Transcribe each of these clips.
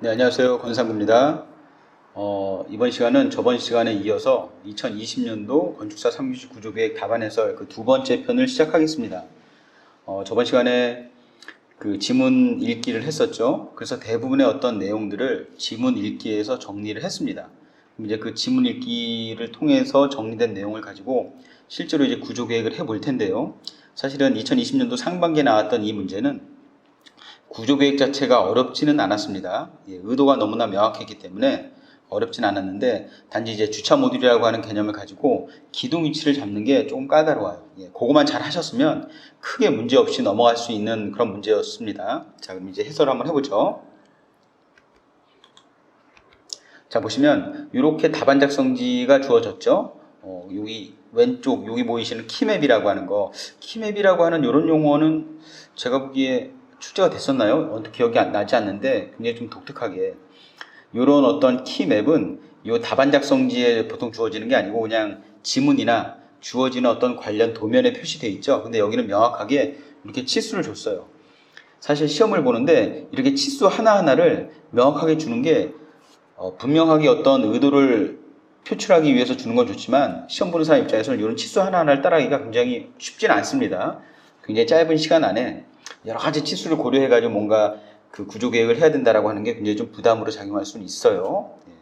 네, 안녕하세요. 권상구입니다. 어, 이번 시간은 저번 시간에 이어서 2020년도 건축사 3교시 구조계획 답안에서 그두 번째 편을 시작하겠습니다. 어, 저번 시간에 그 지문 읽기를 했었죠. 그래서 대부분의 어떤 내용들을 지문 읽기에서 정리를 했습니다. 이제 그 지문 읽기를 통해서 정리된 내용을 가지고 실제로 이제 구조계획을 해볼 텐데요. 사실은 2020년도 상반기에 나왔던 이 문제는 구조 계획 자체가 어렵지는 않았습니다. 예, 의도가 너무나 명확했기 때문에 어렵진 않았는데 단지 이제 주차 모듈이라고 하는 개념을 가지고 기둥 위치를 잡는 게 조금 까다로워요. 예, 그거만 잘 하셨으면 크게 문제 없이 넘어갈 수 있는 그런 문제였습니다. 자, 그럼 이제 해설 한번 해보죠. 자, 보시면 이렇게 답안 작성지가 주어졌죠. 어, 여기 왼쪽 여기 보이시는 키맵이라고 하는 거, 키맵이라고 하는 이런 용어는 제가 보기에 출제가 됐었나요? 어, 기억이 안- 나지 않는데 굉장히 좀 독특하게 이런 어떤 키맵은 이 답안 작성지에 보통 주어지는 게 아니고 그냥 지문이나 주어지는 어떤 관련 도면에 표시되어 있죠. 근데 여기는 명확하게 이렇게 치수를 줬어요. 사실 시험을 보는데 이렇게 치수 하나하나를 명확하게 주는 게 어, 분명하게 어떤 의도를 표출하기 위해서 주는 건 좋지만 시험 보는 사람 입장에서는 이런 치수 하나하나를 따라하기가 굉장히 쉽지는 않습니다. 굉장히 짧은 시간 안에 여러 가지 치수를 고려해가지고 뭔가 그 구조 계획을 해야 된다라고 하는 게 굉장히 좀 부담으로 작용할 수는 있어요. 예.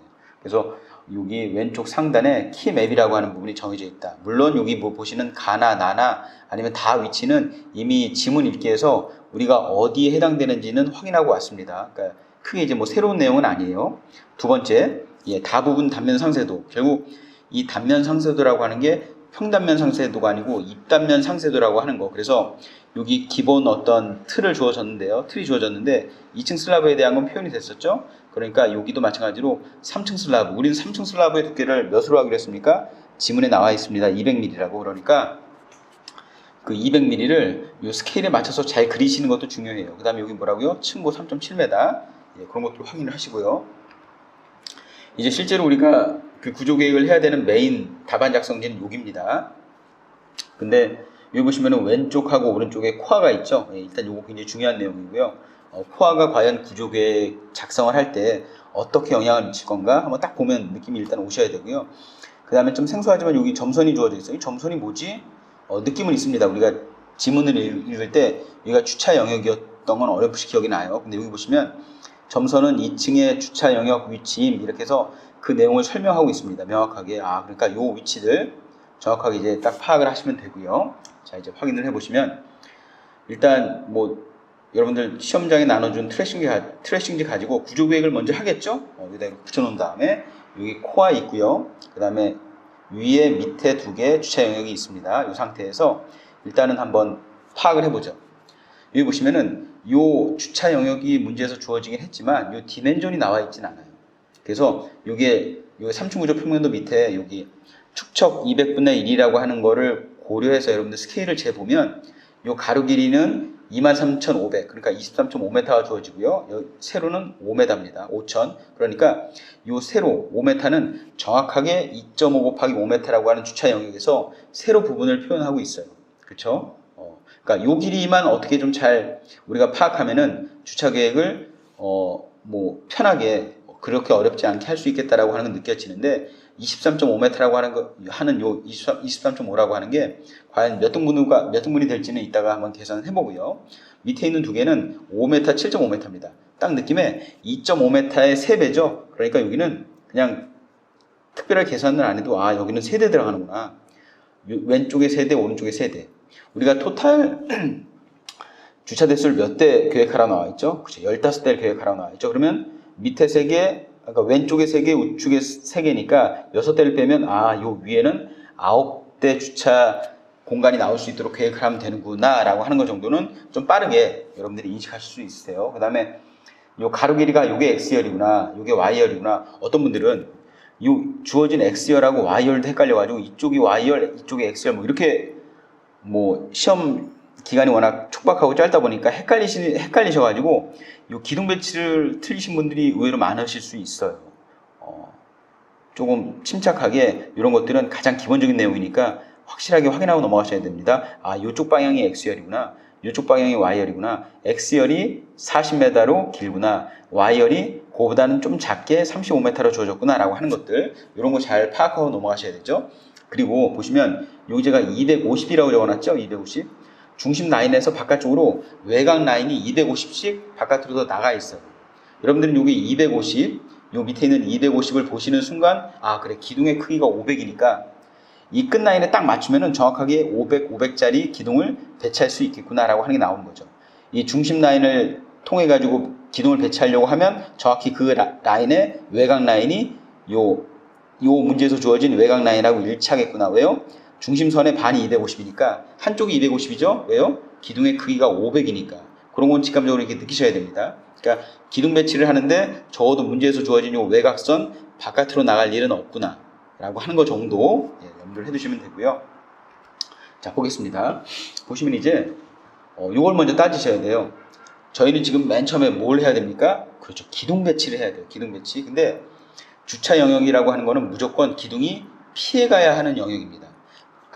그래서 여기 왼쪽 상단에 키맵이라고 하는 부분이 정해져 있다. 물론 여기 뭐 보시는 가나 나나 아니면 다 위치는 이미 지문 읽기에서 우리가 어디에 해당되는지는 확인하고 왔습니다. 그러니까 크게 이제 뭐 새로운 내용은 아니에요. 두 번째, 예, 다 부분 단면 상세도. 결국 이 단면 상세도라고 하는 게 평단면 상세도가 아니고 입단면 상세도라고 하는 거. 그래서 여기 기본 어떤 틀을 주어졌는데요. 틀이 주어졌는데 2층 슬라브에 대한 건 표현이 됐었죠. 그러니까 여기도 마찬가지로 3층 슬라브. 우리는 3층 슬라브의 두께를 몇으로 하기로 했습니까? 지문에 나와 있습니다. 200mm라고. 그러니까 그 200mm를 이 스케일에 맞춰서 잘 그리시는 것도 중요해요. 그 다음에 여기 뭐라고요? 층고 3.7m. 예, 그런 것들 확인을 하시고요. 이제 실제로 우리가 그 구조 계획을 해야 되는 메인 답안 작성지는 여기입니다. 근데 여기 보시면은 왼쪽하고 오른쪽에 코아가 있죠. 예, 일단 이거 굉장히 중요한 내용이고요. 어, 코아가 과연 구조 계획 작성을 할 때 어떻게 영향을 미칠 건가 한번 딱 보면 느낌이 일단 오셔야 되고요. 그 다음에 좀 생소하지만 여기 점선이 주어져 있어요. 이 점선이 뭐지? 어, 느낌은 있습니다. 우리가 지문을 읽- 읽을 때 여기가 주차 영역이었던 건 어렴풋이 기억이 나요. 근데 여기 보시면 점선은 2층의 주차 영역 위치임 이렇게 해서 그 내용을 설명하고 있습니다. 명확하게. 아, 그러니까 요 위치를 정확하게 이제 딱 파악을 하시면 되고요. 자, 이제 확인을 해 보시면 일단 뭐 여러분들 시험장에 나눠준 트래싱지, 가- 트래싱지 가지고 구조 계획을 먼저 하겠죠? 어, 여기다 붙여놓은 다음에 여기 코아 있고요. 그 다음에 위에 밑에 두 개 주차 영역이 있습니다. 이 상태에서 일단은 한번 파악을 해보죠. 여기 보시면은 요 주차 영역이 문제에서 주어지긴 했지만 요 디멘전이 나와 있진 않아요. 그래서 요게 요 3층 구조 평면도 밑에 여기 축척 200분의 1이라고 하는 거를 고려해서 여러분들 스케일을 재보면 요 가로 길이는 23,500 그러니까 23.5m가 주어지고요. 요 세로는 5m입니다. 5,000 그러니까 요 세로 5m는 정확하게 2.5 곱하기 5m라고 하는 주차 영역에서 세로 부분을 표현하고 있어요. 그렇죠? 어, 그러니까 요 길이만 어떻게 좀 잘 우리가 파악하면은 주차 계획을 어, 뭐 편하게 그렇게 어렵지 않게 할 수 있겠다라고 하는 건 느껴지는데 23.5m라고 하는 거 하는 요 23.5라고 하는 게 과연 몇 등분가 몇 등분이 될지는 이따가 한번 계산을 해보고요. 밑에 있는 두 개는 5m, 7.5m입니다. 딱 느낌에 2.5m의 3배죠. 그러니까 여기는 그냥 특별하게 계산을 안 해도 아 여기는 세대 들어가는구나. 요- 왼쪽에 세대, 오른쪽에 세대. 우리가 토탈 주차 대수를 몇 대 계획하라 나와 있죠? 그렇죠. 15대를 계획하라 나와 있죠. 그러면 밑에 세 개, 그러니까 왼쪽에 세 개, 우측에 세 개니까 여섯 대를 빼면 아, 요 위에는 아홉 대 주차 공간이 나올 수 있도록 계획을 하면 되는구나라고 하는 것 정도는 좀 빠르게 여러분들이 인식하실 수 있으세요. 그 다음에 요 가로 길이가 요게 x열이구나, 요게 y열이구나. 어떤 분들은 요 주어진 x열하고 y열도 헷갈려가지고 이쪽이 y열, 이쪽이 x열 뭐 이렇게 뭐 시험 기간이 워낙 촉박하고 짧다 보니까 헷갈리시 헷갈리셔가지고 요 기둥 배치를 틀리신 분들이 의외로 많으실 수 있어요. 어, 조금 침착하게 이런 것들은 가장 기본적인 내용이니까 확실하게 확인하고 넘어가셔야 됩니다. 아, 이쪽 방향이 X열이구나. 이쪽 방향이 Y열이구나. X열이 40m로 길구나. Y열이 그거보다는 좀 작게 35m로 주어졌구나라고 하는 것들 이런 거 잘 파악하고 넘어가셔야 되죠. 그리고 보시면 여기 제가 250이라고 적어놨죠. 250. 중심 라인에서 바깥쪽으로 외곽 라인이 250씩 바깥으로 더 나가 있어요. 여러분들은 여기 250, 요 밑에 있는 250을 보시는 순간 아 그래 기둥의 크기가 500이니까 이 끝 라인에 딱 맞추면은 정확하게 500, 500짜리 기둥을 배치할 수 있겠구나라고 하는 게 나오는 거죠. 이 중심 라인을 통해 가지고 기둥을 배치하려고 하면 정확히 그 라, 라인의 외곽 라인이 요, 요 문제에서 주어진 외곽 라인하고 일치하겠구나. 왜요? 중심선의 반이 250이니까 한쪽이 250이죠. 왜요? 기둥의 크기가 500이니까. 그런 건 직감적으로 이렇게 느끼셔야 됩니다. 그러니까 기둥 배치를 하는데 적어도 문제에서 주어진 요 외곽선 바깥으로 나갈 일은 없구나. 라고 하는 것 정도 예, 염두를 해두시면 되고요. 자, 보겠습니다. 보시면 이제 어, 요걸 먼저 따지셔야 돼요. 저희는 지금 맨 처음에 뭘 해야 됩니까? 그렇죠. 기둥 배치를 해야 돼요. 기둥 배치. 근데 주차 영역이라고 하는 거는 무조건 기둥이 피해가야 하는 영역입니다.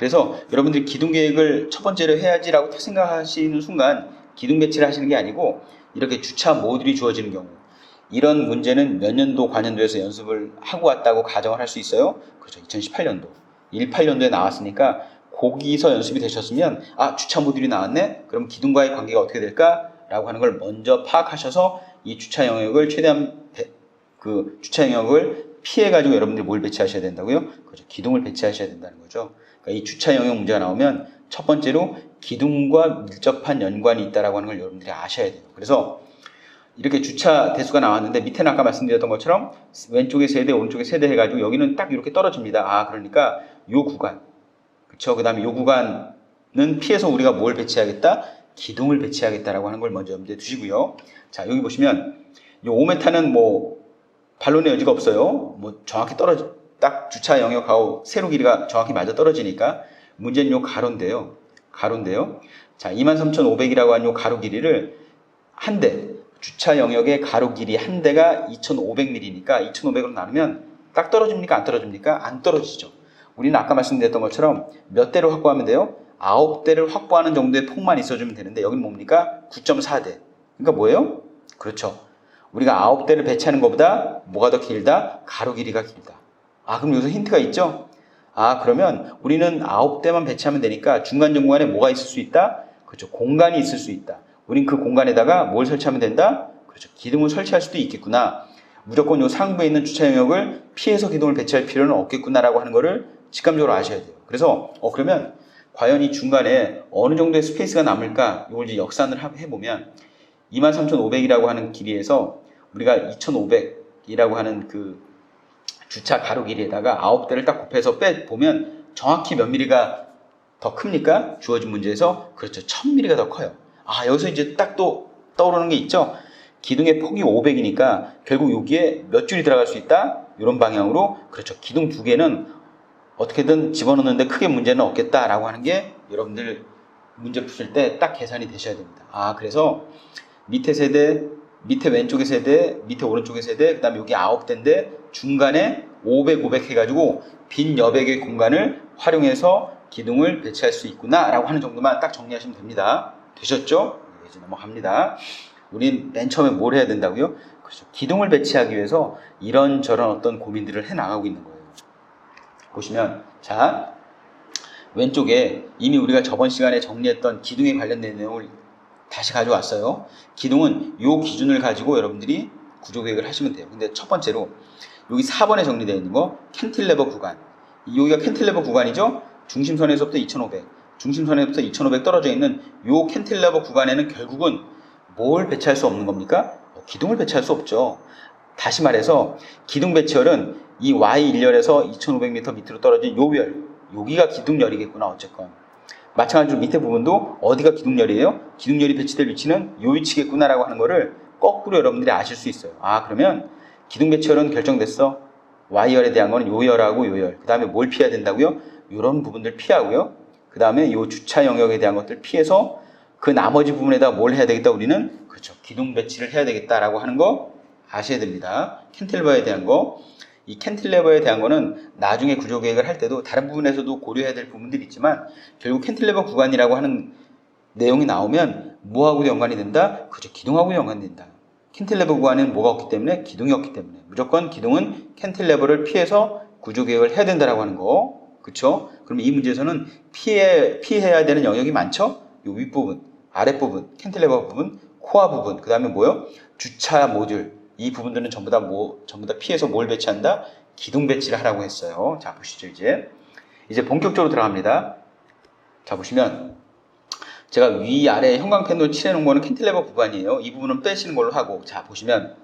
그래서 여러분들이 기둥 계획을 첫 번째로 해야지라고 생각하시는 순간 기둥 배치를 하시는 게 아니고 이렇게 주차 모듈이 주어지는 경우 이런 문제는 몇 년도 관연도에서 연습을 하고 왔다고 가정을 할 수 있어요. 그렇죠. 2018년도, 18년도에 나왔으니까 거기서 연습이 되셨으면 아 주차 모듈이 나왔네. 그럼 기둥과의 관계가 어떻게 될까?라고 하는 걸 먼저 파악하셔서 이 주차 영역을 최대한 배- 그 주차 영역을 피해 가지고 여러분들이 뭘 배치하셔야 된다고요? 그렇죠. 기둥을 배치하셔야 된다는 거죠. 그러니까 이 주차 영역 문제가 나오면 첫 번째로 기둥과 밀접한 연관이 있다라고 하는 걸 여러분들이 아셔야 돼요. 그래서 이렇게 주차 대수가 나왔는데 밑에는 아까 말씀드렸던 것처럼 왼쪽에 세 대, 오른쪽에 세대 해가지고 여기는 딱 이렇게 떨어집니다. 아 그러니까 요 구간, 그렇죠. 그다음에 요 구간은 피해서 우리가 뭘 배치하겠다? 기둥을 배치하겠다라고 하는 걸 먼저 염두에 두시고요. 자 여기 보시면 요 5m는 뭐 반론의 여지가 없어요. 뭐 정확히 떨어져 딱 주차 영역하고 세로 길이가 정확히 맞아 떨어지니까 문제는 요 가로인데요. 가로인데요. 자 23,500이라고 한 요 가로 길이를 한 대, 주차 영역의 가로 길이 한 대가 2,500mm니까 2,500으로 나누면 딱 떨어집니까? 안 떨어집니까? 안 떨어지죠. 우리는 아까 말씀드렸던 것처럼 몇 대를 확보하면 돼요? 9대를 확보하는 정도의 폭만 있어주면 되는데 여기는 뭡니까? 9.4대. 그러니까 뭐예요? 그렇죠. 우리가 9대를 배치하는 것보다 뭐가 더 길다? 가로 길이가 길다. 아, 그럼 여기서 힌트가 있죠? 아, 그러면 우리는 9대만 배치하면 되니까 중간 중간에 뭐가 있을 수 있다? 그렇죠. 공간이 있을 수 있다. 우린 그 공간에다가 뭘 설치하면 된다? 그렇죠. 기둥을 설치할 수도 있겠구나. 무조건 요 상부에 있는 주차 영역을 피해서 기둥을 배치할 필요는 없겠구나라고 하는 거를 직감적으로 아셔야 돼요. 그래서 어 그러면 과연 이 중간에 어느 정도의 스페이스가 남을까? 이걸 이제 역산을 하- 해보면 23,500이라고 하는 길이에서 우리가 2,500이라고 하는 그 주차 가로 길이에다가 9대를 딱 곱해서 빼 보면 정확히 몇 미리가 더 큽니까? 주어진 문제에서 그렇죠. 1000mm가 더 커요. 아, 여기서 이제 딱 또 떠오르는 게 있죠. 기둥의 폭이 500이니까 결국 여기에 몇 줄이 들어갈 수 있다? 이런 방향으로 그렇죠. 기둥 두 개는 어떻게든 집어넣는데 크게 문제는 없겠다라고 하는 게 여러분들 문제 푸실 때 딱 계산이 되셔야 됩니다. 아, 그래서 밑에 세대, 밑에 왼쪽에 세대, 밑에 오른쪽에 세대, 그 다음에 여기 아홉 대인데 중간에 500, 500 해가지고 빈 여백의 공간을 활용해서 기둥을 배치할 수 있구나라고 하는 정도만 딱 정리하시면 됩니다. 되셨죠? 네, 이제 넘어갑니다. 우린 맨 처음에 뭘 해야 된다고요? 그렇죠. 기둥을 배치하기 위해서 이런저런 어떤 고민들을 해 나가고 있는 거예요. 보시면 자 왼쪽에 이미 우리가 저번 시간에 정리했던 기둥에 관련된 내용을 다시 가져왔어요. 기둥은 요 기준을 가지고 여러분들이 구조 계획을 하시면 돼요. 근데 첫 번째로 여기 4번에 정리되어 있는 거 캔틸레버 구간. 여기가 캔틸레버 구간이죠. 중심선에서부터 2,500, 중심선에서부터 2,500 떨어져 있는 요 캔틸레버 구간에는 결국은 뭘 배치할 수 없는 겁니까? 어, 기둥을 배치할 수 없죠. 다시 말해서 기둥 배치열은 이 Y 일렬에서 2,500m 밑으로 떨어진 요별, 여기가 기둥열이겠구나 어쨌건. 마찬가지로 밑에 부분도 어디가 기둥열이에요? 기둥열이 배치될 위치는 요 위치겠구나라고 하는 거를 거꾸로 여러분들이 아실 수 있어요. 아 그러면 기둥 배치열은 결정됐어. Y열에 대한 거는 요열하고 요열. 그 다음에 뭘 피해야 된다고요? 이런 부분들 피하고요. 그 다음에 요 주차 영역에 대한 것들 피해서 그 나머지 부분에다 뭘 해야 되겠다 우리는 그렇죠 기둥 배치를 해야 되겠다라고 하는 거 아셔야 됩니다 캔틸레버에 대한 거 이 캔틸레버에 대한 거는 나중에 구조 계획을 할 때도 다른 부분에서도 고려해야 될 부분들이 있지만 결국 캔틸레버 구간이라고 하는 내용이 나오면 뭐하고 연관이 된다 그렇죠 기둥하고 연관된다 캔틸레버 구간에는 뭐가 없기 때문에 기둥이 없기 때문에 무조건 기둥은 캔틸레버를 피해서 구조 계획을 해야 된다라고 하는 거. 그쵸? 그럼 이 문제에서는 피해, 피해야 되는 영역이 많죠? 요 윗부분, 아랫부분, 캔틸레버 부분, 코어 부분, 그 다음에 뭐요? 주차 모듈. 이 부분들은 전부 다 뭐, 전부 다 피해서 뭘 배치한다? 기둥 배치를 하라고 했어요. 자, 보시죠, 이제. 이제 본격적으로 들어갑니다. 자, 보시면. 제가 위아래 형광펜으로 칠해놓은 거는 캔틸레버 구간이에요. 이 부분은 빼시는 걸로 하고. 자, 보시면.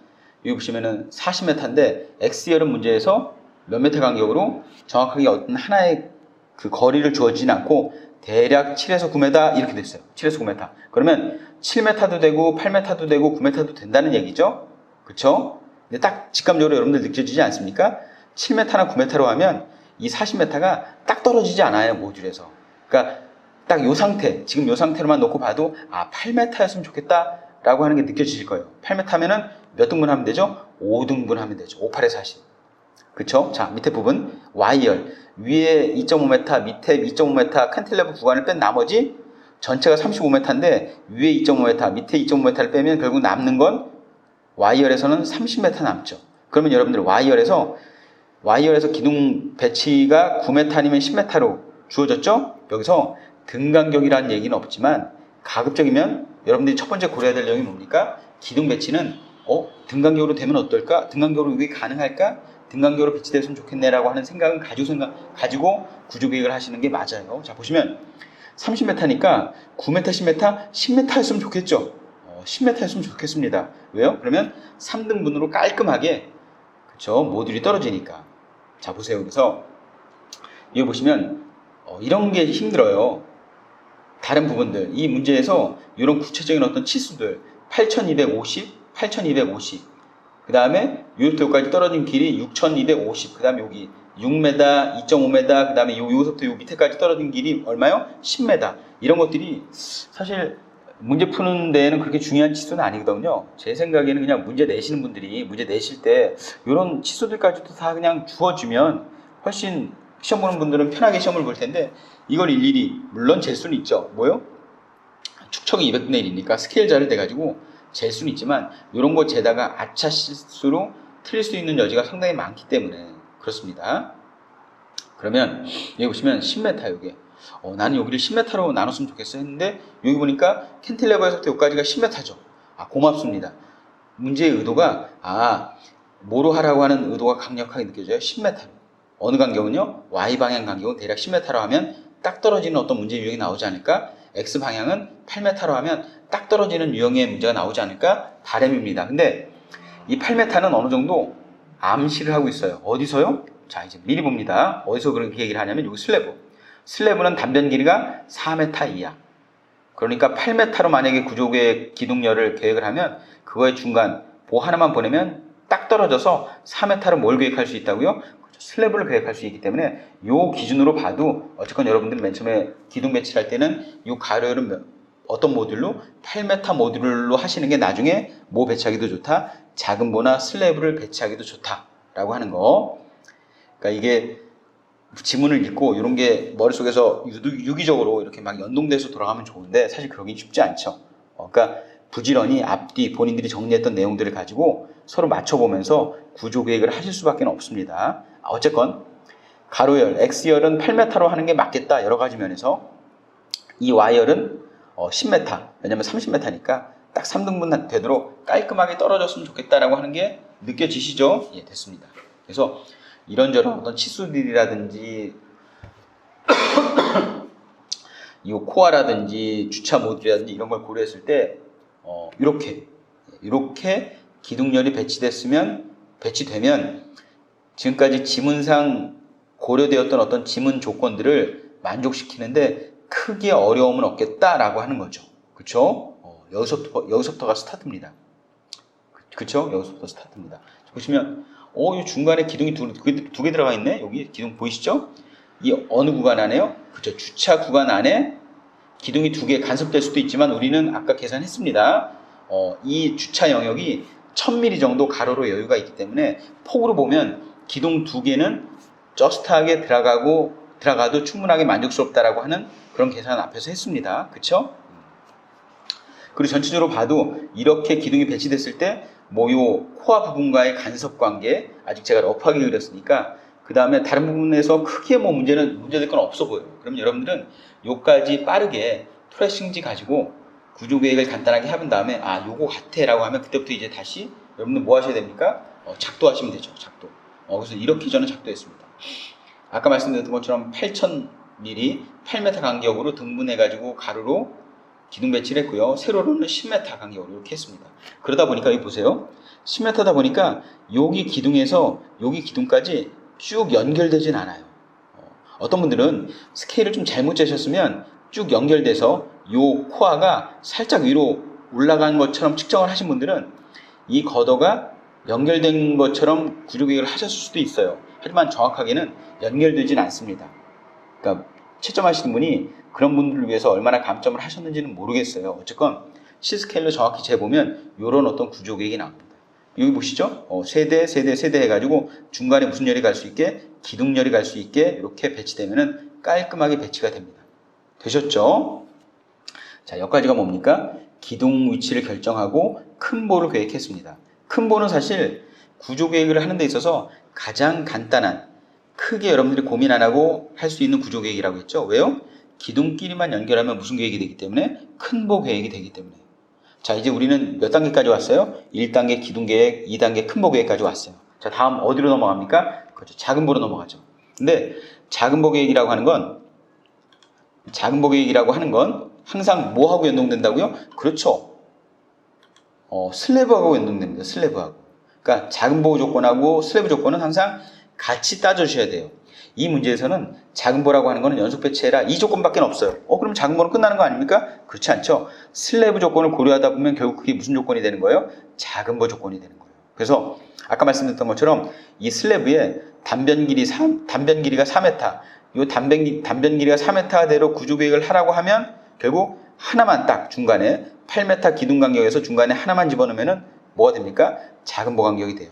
여기 보시면은 40m인데, X열은 문제에서 몇 메타 간격으로 정확하게 어떤 하나의 그 거리를 주어지진 않고, 대략 7에서 9m 이렇게 됐어요. 7에서 9m. 그러면 7m도 되고 8m도 되고 9m도 된다는 얘기죠. 그쵸? 근데 딱 직감적으로 여러분들 느껴지지 않습니까? 7m나 9m로 하면 이 40m가 딱 떨어지지 않아요, 모듈에서. 그러니까 딱 요 상태, 지금 요 상태로만 놓고 봐도 아, 8m였으면 좋겠다 라고 하는 게 느껴지실 거예요. 8m면은 몇 등분 하면 되죠? 5등분 하면 되죠. 5, 8에 40. 그쵸? 자, 밑에 부분 Y열 위에 2.5m, 밑에 2.5m 캔틸레버 구간을 뺀 나머지 전체가 35m인데 위에 2.5m, 밑에 2.5m를 빼면 결국 남는 건 Y열에서는 30m 남죠. 그러면 여러분들 Y열에서 Y열에서 기둥 배치가 9m 아니면 10m로 주어졌죠? 여기서 등간격이라는 얘기는 없지만 가급적이면 여러분들이 첫 번째 고려해야 될 내용이 뭡니까? 기둥 배치는 어? 등간격으로 되면 어떨까? 등간격으로 이게 가능할까? 등간격으로 배치됐으면 좋겠네라고 하는 생각은 가지고 생각 가지고 구조 계획을 하시는 게 맞아요. 자 보시면 30m니까 9m, 10m, 10m였으면 좋겠죠. 어, 10m였으면 좋겠습니다. 왜요? 그러면 3등분으로 깔끔하게 그쵸 모듈이 떨어지니까. 자 보세요. 그래서 여기 보시면 어, 이런 게 힘들어요. 다른 부분들 이 문제에서 이런 구체적인 어떤 치수들 8250, 8250. 그 다음에 요부터까지 떨어진 길이 6250. 그 다음에 여기 6m, 2.5m. 그 다음에 요 요서부터 요 밑에까지 떨어진 길이 얼마요? 10m. 이런 것들이 사실 문제 푸는 데에는 그렇게 중요한 치수는 아니거든요. 제 생각에는 그냥 문제 내시는 분들이 문제 내실 때 이런 치수들까지도 다 그냥 주어주면 훨씬 시험 보는 분들은 편하게 시험을 볼 텐데 이걸 일일이 물론 잴 수는 있죠. 뭐요? 축척이 200분의 1이니까 스케일 자를 대가지고 잴 수는 있지만 이런 거 재다가 아차 실수로 틀릴 수 있는 여지가 상당히 많기 때문에 그렇습니다. 그러면 여기 보시면 10m 여기 어, 나는 여기를 10m로 나눴으면 좋겠어 했는데 여기 보니까 캔틸레버에서부터 여기까지가 10m죠. 아 고맙습니다. 문제의 의도가 아 뭐로 하라고 하는 의도가 강력하게 느껴져요. 10m로. 어느 간격은요? Y 방향 간격은 대략 10m로 하면 딱 떨어지는 어떤 문제 유형이 나오지 않을까? X 방향은 8m로 하면 딱 떨어지는 유형의 문제가 나오지 않을까? 바램입니다. 근데 이 8m는 어느 정도 암시를 하고 있어요. 어디서요? 자, 이제 미리 봅니다. 어디서 그렇게 얘기를 하냐면 여기 슬래브. 슬래브는 단변 길이가 4m 이하. 그러니까 8m로 만약에 구조의 기둥열을 계획을 하면 그거의 중간 보 하나만 보내면 딱 떨어져서 4m로 뭘 계획할 수 있다고요? 슬래브를 계획할 수 있기 때문에 요 기준으로 봐도 어쨌건 여러분들 맨 처음에 기둥 배치를 할 때는 요 가로열은 몇- 어떤 모듈로 8m 모듈로 하시는 게 나중에 뭐 배치하기도 좋다 작은 보나 슬래브를 배치하기도 좋다라고 하는 거 그러니까 이게 지문을 읽고 이런 게 머릿속에서 유기적으로 이렇게 막 연동돼서 돌아가면 좋은데 사실 그러긴 쉽지 않죠 어, 그러니까 부지런히 앞뒤 본인들이 정리했던 내용들을 가지고 서로 맞춰보면서 구조 계획을 하실 수밖에 없습니다. 아, 어쨌건 가로열, X열은 8m로 하는 게 맞겠다 여러 가지 면에서 이 Y열은 어, 10m 왜냐면 30m니까 딱 3등분 되도록 깔끔하게 떨어졌으면 좋겠다라고 하는 게 느껴지시죠? 예, 됐습니다. 그래서 이런저런 어떤 치수들이라든지 이 코어라든지 주차 모듈이라든지 이런 걸 고려했을 때 어, 이렇게 이렇게 기둥열이 배치됐으면 배치되면 지금까지 지문상 고려되었던 어떤 지문 조건들을 만족시키는데 크게 어려움은 없겠다라고 하는 거죠. 그렇죠? 여기서부터 여기서부터가 스타트입니다. 그렇죠? 여기서부터 스타트입니다. 보시면 어, 이 중간에 기둥이 두개 들어가 있네. 여기 기둥 보이시죠? 이 어느 구간 안에요? 그렇죠. 주차 구간 안에 기둥이 두 개 간섭될 수도 있지만 우리는 아까 계산했습니다. 어, 이 주차 영역이 1000mm 정도 가로로 여유가 있기 때문에 폭으로 보면 기둥 두 개는 저스트하게 들어가고 들어가도 충분하게 만족스럽다라고 하는 그런 계산 앞에서 했습니다. 그렇죠? 그리고 전체적으로 봐도 이렇게 기둥이 배치됐을 때 모요 코어 부분과의 간섭 관계 아직 제가 러프하게 그렸으니까 그 다음에 다른 부분에서 크게 뭐 문제는 문제될 건 없어 보여요. 그럼 여러분들은 요까지 빠르게 트레싱지 가지고 구조 계획을 간단하게 해본 다음에 아 요거 같아라고 하면 그때부터 이제 다시 여러분들 뭐 하셔야 됩니까? 어, 작도하시면 되죠. 작도. 어, 그래서 이렇게 저는 작도했습니다. 아까 말씀드렸던 것처럼 8,000mm 8m 간격으로 등분해가지고 가로로 기둥 배치를 했고요. 세로로는 10m 간격으로 이렇게 했습니다. 그러다 보니까 여기 보세요. 10m다 보니까 여기 기둥에서 여기 기둥까지 쭉 연결되진 않아요. 어, 떤 분들은 스케일을 좀 잘못 재셨으면 쭉 연결돼서 요 코아가 살짝 위로 올라간 것처럼 측정을 하신 분들은 이 걷어가 연결된 것처럼 구조 계획을 하셨을 수도 있어요. 하지만 정확하게는 연결되진 않습니다. 그러니까 채점하시는 분이 그런 분들을 위해서 얼마나 감점을 하셨는지는 모르겠어요. 어쨌건 C스케일로 정확히 재보면 이런 어떤 구조 계획이 나옵니다. 여기 보시죠? 어, 세대, 세대, 세대 해가지고 중간에 무슨 열이 갈 수 있게 기둥열이 갈 수 있게 이렇게 배치되면은 깔끔하게 배치가 됩니다. 되셨죠? 자, 여기까지가 뭡니까? 기둥 위치를 결정하고 큰 보를 계획했습니다. 큰 보는 사실 구조 계획을 하는 데 있어서 가장 간단한 크게 여러분들이 고민 안 하고 할 수 있는 구조 계획이라고 했죠. 왜요? 기둥끼리만 연결하면 무슨 계획이 되기 때문에 큰 보 계획이 되기 때문에. 자, 이제 우리는 몇 단계까지 왔어요? 1단계 기둥 계획, 2단계 큰 보 계획까지 왔어요. 자, 다음 어디로 넘어갑니까? 그렇죠. 작은 보로 넘어가죠. 근데 작은 보 계획이라고 하는 건 작은 보 계획이라고 하는 건 항상 뭐하고 연동된다고요? 그렇죠. 어, 슬래브하고 연동됩니다. 슬래브하고. 그러니까 작은 보호 조건하고 슬래브 조건은 항상 같이 따져주셔야 돼요. 이 문제에서는 작은 보라고 하는 거는 연속 배치해라 이 조건밖에 없어요. 어 그럼 작은 보는 끝나는 거 아닙니까? 그렇지 않죠. 슬래브 조건을 고려하다 보면 결국 그게 무슨 조건이 되는 거예요? 작은 보 조건이 되는 거예요. 그래서 아까 말씀드렸던 것처럼 이 슬래브에 단변 길이 3, 단변 길이가 4m, 이 단변, 단변 길이가 4m대로 구조 계획을 하라고 하면 결국 하나만 딱 중간에 8m 기둥 간격에서 중간에 하나만 집어넣으면은 뭐가 됩니까? 작은 보 간격이 돼요.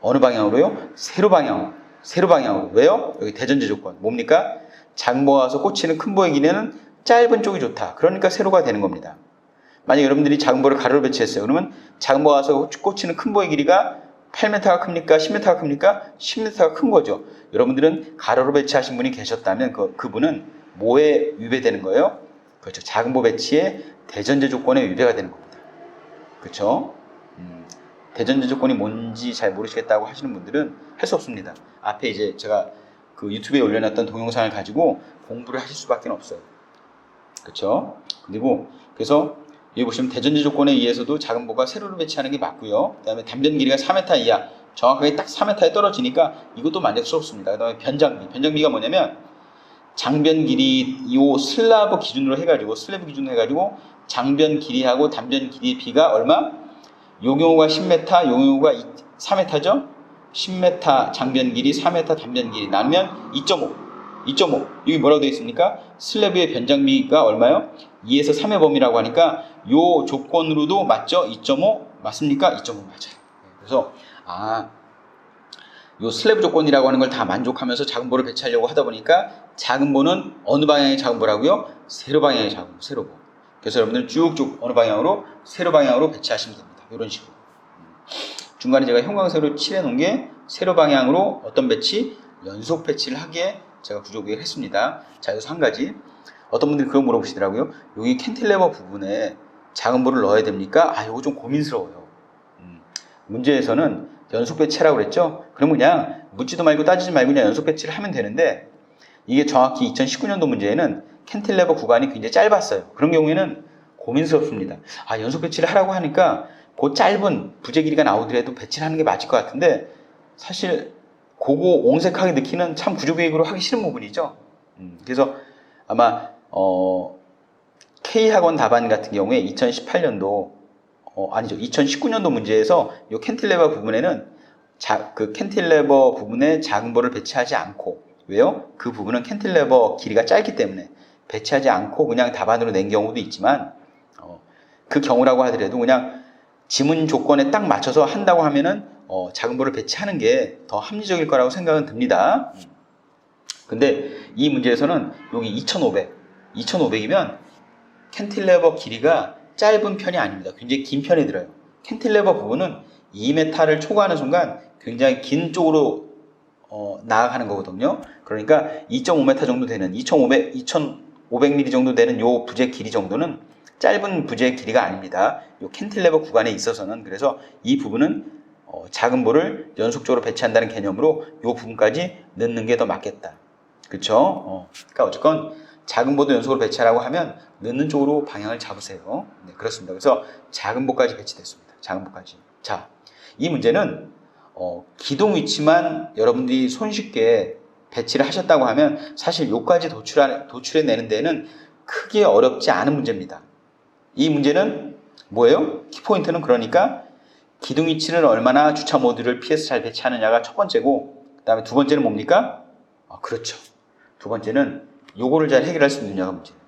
어느 방향으로요? 세로 방향. 세로 방향으로. 왜요? 여기 대전제 조건. 뭡니까? 보가 와서 꽂히는 큰 길이는 짧은 쪽이 좋다. 그러니까 세로가 되는 겁니다. 만약 여러분들이 작은 보를 가로로 배치했어요. 그러면 보가 와서 꽂히는 큰 보의 길이가 8m가 큽니까? 10m가 큽니까? 10m가 큰 거죠. 여러분들은 가로로 배치하신 분이 계셨다면 그, 그분은 뭐에 위배되는 거예요? 그렇죠. 작은 보 배치에 대전제 조건에 위배가 되는 겁니다. 그렇죠? 음, 대전제 조건이 뭔지 잘 모르시겠다고 하시는 분들은 할 수 없습니다. 앞에 이제 제가 그 유튜브에 올려놨던 동영상을 가지고 공부를 하실 수밖에 없어요. 그렇죠? 그리고 그래서 여기 보시면 대전제 조건에 의해서도 작은 보가 세로로 배치하는 게 맞고요. 그다음에 단변 길이가 4m 이하, 정확하게 딱 4m에 떨어지니까 이것도 만족스럽습니다. 그다음에 변장비, 변장비가 뭐냐면 장변 길이 요 슬라브 기준으로 해가지고 슬래브 기준으로 해가지고 장변 길이하고 단변 길이 비가 얼마? 요 경우가 10m, 요 경우가 4m죠? 10m 장변 길이, 4m 단변 길이 나누면 2.5. 2.5. 여기 뭐라고 되어 있습니까? 슬래브의 변장비가 얼마요? 2에서 3의 범위라고 하니까 요 조건으로도 맞죠? 2.5 맞습니까? 2.5 맞아요. 그래서 아, 요 슬래브 조건이라고 하는 걸 다 만족하면서 작은 보를 배치하려고 하다 보니까 작은 보는 어느 방향의 작은 보라고요? 세로 방향의 작은 보, 세로 보. 그래서 여러분들 쭉쭉 어느 방향으로 세로 방향으로 배치하시면 됩니다. 이런 식으로. 중간에 제가 형광색으로 칠해 놓은 게 세로 방향으로 어떤 배치? 연속 배치를 하기에 제가 구조 계획을 했습니다. 자, 여기서 한 가지. 어떤 분들이 그거 물어보시더라고요. 여기 캔틸레버 부분에 작은 볼을 넣어야 됩니까? 아, 이거 좀 고민스러워요. 음, 문제에서는 연속 배치라고 그랬죠? 그럼 그냥 묻지도 말고 따지지 말고 그냥 연속 배치를 하면 되는데 이게 정확히 2019년도 문제에는 캔틸레버 구간이 굉장히 짧았어요. 그런 경우에는 고민스럽습니다. 아, 연속 배치를 하라고 하니까 그 짧은 부재 길이가 나오더라도 배치를 하는 게 맞을 것 같은데 사실 그거 옹색하게 느끼는 참 구조 계획으로 하기 싫은 부분이죠. 음, 그래서 아마 어, K학원 답안 같은 경우에 2018년도 어, 아니죠 2019년도 문제에서 이 캔틸레버 부분에는 자, 그 캔틸레버 부분에 작은 볼을 배치하지 않고 왜요? 그 부분은 캔틸레버 길이가 짧기 때문에 배치하지 않고 그냥 답안으로 낸 경우도 있지만 어, 그 경우라고 하더라도 그냥 지문 조건에 딱 맞춰서 한다고 하면은 어, 볼을 배치하는 게 더 합리적일 거라고 생각은 듭니다. 근데 이 문제에서는 여기 2500, 2500이면 캔틸레버 길이가 짧은 편이 아닙니다. 굉장히 긴 편이 들어요. 캔틸레버 부분은 2m를 초과하는 순간 굉장히 긴 쪽으로 어, 나아가는 거거든요. 그러니까 2.5m 정도 되는 2,500 2,500mm 정도 되는 요 부재 길이 정도는 짧은 부재 길이가 아닙니다. 요 캔틸레버 구간에 있어서는 그래서 이 부분은 어, 작은 볼을 연속적으로 배치한다는 개념으로 요 부분까지 넣는 게 더 맞겠다. 그쵸? 어, 그러니까 어쨌건 작은 볼도 연속으로 배치하라고 하면 넣는 쪽으로 방향을 잡으세요. 네, 그렇습니다. 그래서 작은 볼까지 배치됐습니다. 작은 볼까지. 자, 이 문제는 어, 기둥 위치만 여러분들이 손쉽게 배치를 하셨다고 하면 사실 요까지 도출하, 도출해내는 데는 크게 어렵지 않은 문제입니다. 이 문제는 뭐예요? 키포인트는 그러니까 기둥 위치를 얼마나 주차 모드를 피해서 잘 배치하느냐가 첫 번째고 그 다음에 두 번째는 뭡니까? 아, 그렇죠. 두 번째는 요거를 잘 해결할 수 있느냐가 문제예요.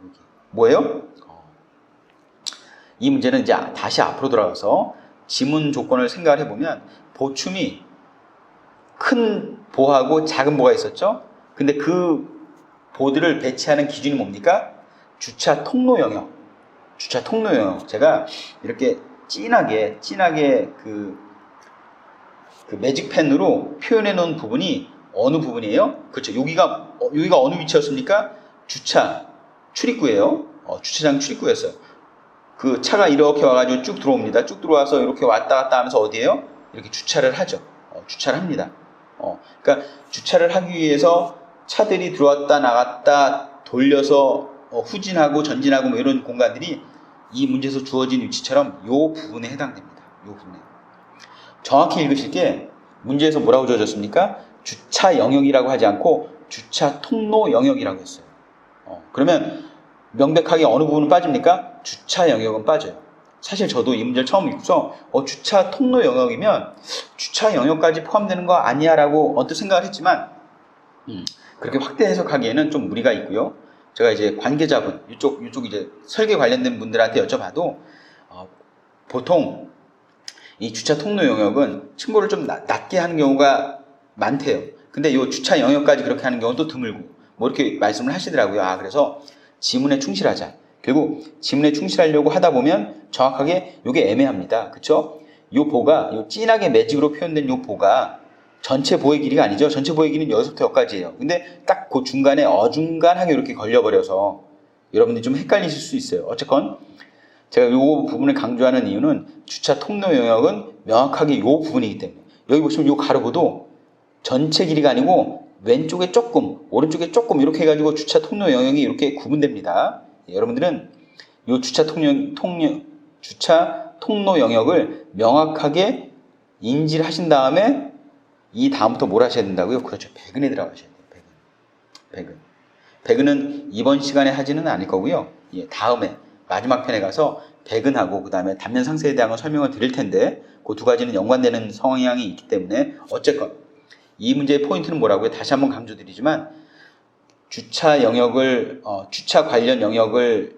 뭐예요? 어, 이 문제는 이제 다시 앞으로 돌아가서 지문 조건을 생각을 해보면 보충이 큰 보하고 작은 보가 있었죠. 근데 그 보드를 배치하는 기준이 뭡니까? 주차 통로 영역. 주차 통로 영역. 제가 이렇게 진하게 진하게 그, 그 매직펜으로 표현해 놓은 부분이 어느 부분이에요? 그렇죠. 여기가 어, 여기가 어느 위치였습니까? 주차 출입구예요. 어, 주차장 출입구였어요. 그 차가 이렇게 와가지고 쭉 들어옵니다. 쭉 들어와서 이렇게 왔다 갔다 하면서 어디에요? 이렇게 주차를 하죠. 어, 주차를 합니다. 어, 그러니까 주차를 하기 위해서 차들이 들어왔다 나갔다 돌려서 어, 후진하고 전진하고 뭐 이런 공간들이 이 문제에서 주어진 위치처럼 요 부분에 해당됩니다. 요 부분에. 정확히 읽으실 게 문제에서 뭐라고 주어졌습니까? 주차 영역이라고 하지 않고 주차 통로 영역이라고 했어요. 어, 그러면 명백하게 어느 부분은 빠집니까? 주차 영역은 빠져요. 사실 저도 이 문제를 처음 읽고서 어, 주차 통로 영역이면 주차 영역까지 포함되는 거 아니야 라고 언뜻 생각을 했지만 음, 그렇게 확대 해석하기에는 좀 무리가 있고요. 제가 이제 관계자분 이쪽 이쪽 이제 설계 관련된 분들한테 여쭤봐도 어, 보통 이 주차 통로 영역은 층고를 좀 낮, 낮게 하는 경우가 많대요. 근데 이 주차 영역까지 그렇게 하는 경우는 또 드물고 뭐 이렇게 말씀을 하시더라고요. 아 그래서 지문에 충실하자. 결국 지문에 충실하려고 하다 보면 정확하게 이게 애매합니다. 그쵸? 요 보가 요 진하게 매직으로 표현된 요 보가 전체 보의 길이가 아니죠. 전체 보의 길이는 여기서부터 여기까지예요. 근데 딱 그 중간에 어중간하게 이렇게 걸려버려서 여러분들이 좀 헷갈리실 수 있어요. 어쨌건 제가 이 부분을 강조하는 이유는 주차 통로 영역은 명확하게 이 부분이기 때문에 여기 보시면 이 가로보도 전체 길이가 아니고 왼쪽에 조금 오른쪽에 조금 이렇게 해가지고 주차 통로 영역이 이렇게 구분됩니다. 예, 여러분들은 이 주차 통로, 통로 주차 통로 영역을 명확하게 인지를 하신 다음에 이 다음부터 뭘 하셔야 된다고요? 그렇죠. 배근에 들어가셔야 돼요. 배근. 배근. 배근은 이번 시간에 하지는 않을 거고요. 예, 다음에 마지막 편에 가서 배근하고 그 다음에 단면 상세에 대한 걸 설명을 드릴 텐데 그 두 가지는 연관되는 성향이 있기 때문에 어쨌건 이 문제의 포인트는 뭐라고요? 다시 한번 강조드리지만 주차 영역을 어, 주차 관련 영역을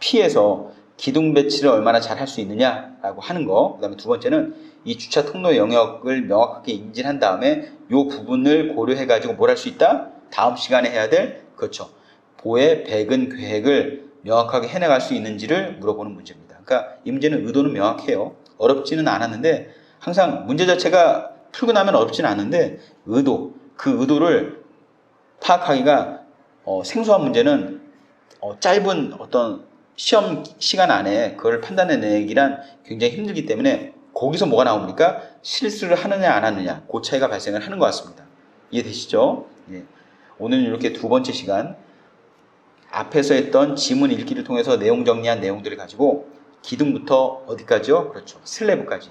피해서 기둥 배치를 얼마나 잘 할 수 있느냐라고 하는 거. 그다음에 두 번째는 이 주차 통로 영역을 명확하게 인지한 다음에 이 부분을 고려해 가지고 뭘 할 수 있다? 다음 시간에 해야 될 그렇죠. 보의 배근 계획을 명확하게 해나갈 수 있는지를 물어보는 문제입니다. 그러니까 이 문제는 의도는 명확해요. 어렵지는 않았는데 항상 문제 자체가 풀고 나면 어렵지는 않은데 의도 그 의도를 파악하기가 어, 생소한 문제는 어, 짧은 어떤 시험 시간 안에 그걸 판단해내기란 굉장히 힘들기 때문에 거기서 뭐가 나옵니까? 실수를 하느냐 안 하느냐 그 차이가 발생을 하는 것 같습니다. 이해되시죠? 예. 오늘은 이렇게 두 번째 시간 앞에서 했던 지문 읽기를 통해서 내용 정리한 내용들을 가지고 기둥부터 어디까지요? 그렇죠. 슬래브까지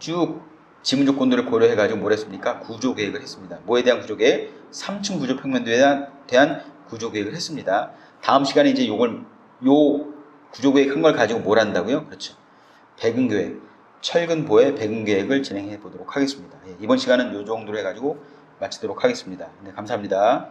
쭉 지문 조건들을 고려해 가지고 뭘 했습니까? 구조 계획을 했습니다. 뭐에 대한 구조 계획? 3층 구조 평면도에 대한 구조 계획을 했습니다. 다음 시간에 이제 요걸 요 구조 계획 한 걸 가지고 뭘 한다고요? 그렇죠. 배근 계획, 철근 보의 배근 계획을 진행해 보도록 하겠습니다. 예, 이번 시간은 요 정도로 해 가지고 마치도록 하겠습니다. 네, 감사합니다.